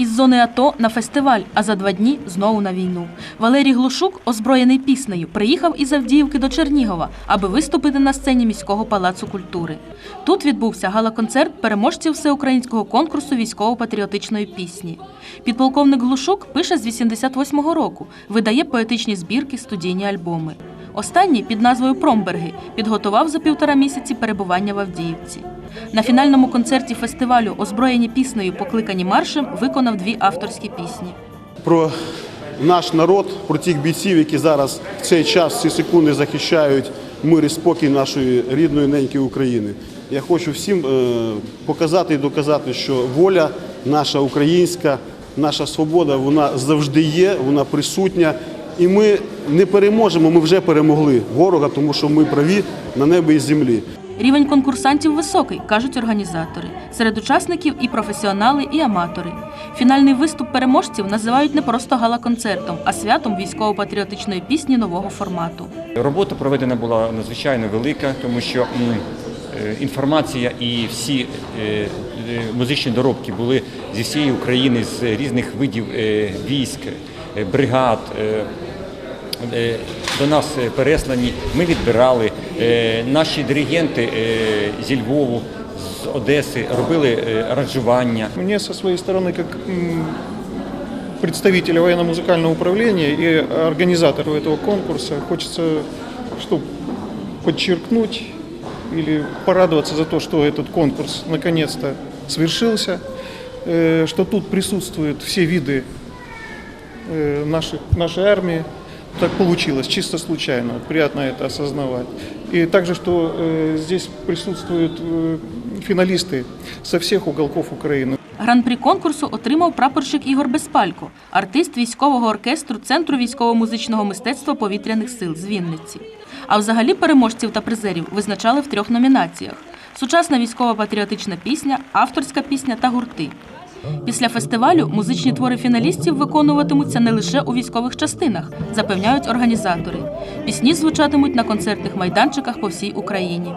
Із зони АТО на фестиваль, а за два дні знову на війну. Валерій Глушук, озброєний піснею, приїхав із Авдіївки до Чернігова, аби виступити на сцені міського палацу культури. Тут відбувся гала-концерт переможців всеукраїнського конкурсу військово-патріотичної пісні. Підполковник Глушук пише з 88-го року, видає поетичні збірки, студійні альбоми. Останній під назвою Промберги підготував за півтора місяці перебування в Авдіївці. На фінальному концерті фестивалю Озброєні піснею, покликані маршем, виконав дві авторські пісні. про наш народ, про тих бійців, які зараз в цей час, ці секунди захищають мир і спокій нашої рідної неньки України. Я хочу всім е, показати і доказати, що воля наша українська, наша свобода, вона завжди є, вона присутня. І ми не переможемо, ми вже перемогли ворога, тому що ми праві на небі і землі. Рівень конкурсантів високий, кажуть організатори. Серед учасників і професіонали, і аматори. Фінальний виступ переможців називають не просто гала-концертом, а святом військово-патріотичної пісні нового формату. Робота проведена була надзвичайно велика, тому що е, інформація і всі е, е, музичні доробки були зі всієї України, з різних видів військ, бригад. е, е, До нас е, переслані, ми відбирали. Е, Наші диригенти е, зі Львову, з Одеси робили е, аранжування. Мне со своей стороны, как м, представителя военно-музыкального управления и организатору этого конкурса, хочется что, подчеркнуть или порадоваться за то, что этот конкурс наконец-то свершился, э, что тут присутствуют все виды э, нашей, нашей армии. Так получилось, чисто случайно. Приятно это осознавать. И также, что э, здесь присутствуют э, финалисты со всех уголков Украины. Гран-прі конкурсу отримав прапорщик Ігор Безпалько, артист військового оркестру Центру військово-музичного мистецтва повітряних сил з Вінниці. А взагалі переможців та призерів визначали в трьох номінаціях: сучасна військово-патріотична пісня, авторська пісня та гурти. Після фестивалю музичні твори фіналістів виконуватимуться не лише у військових частинах, запевняють організатори. Пісні звучатимуть на концертних майданчиках по всій Україні.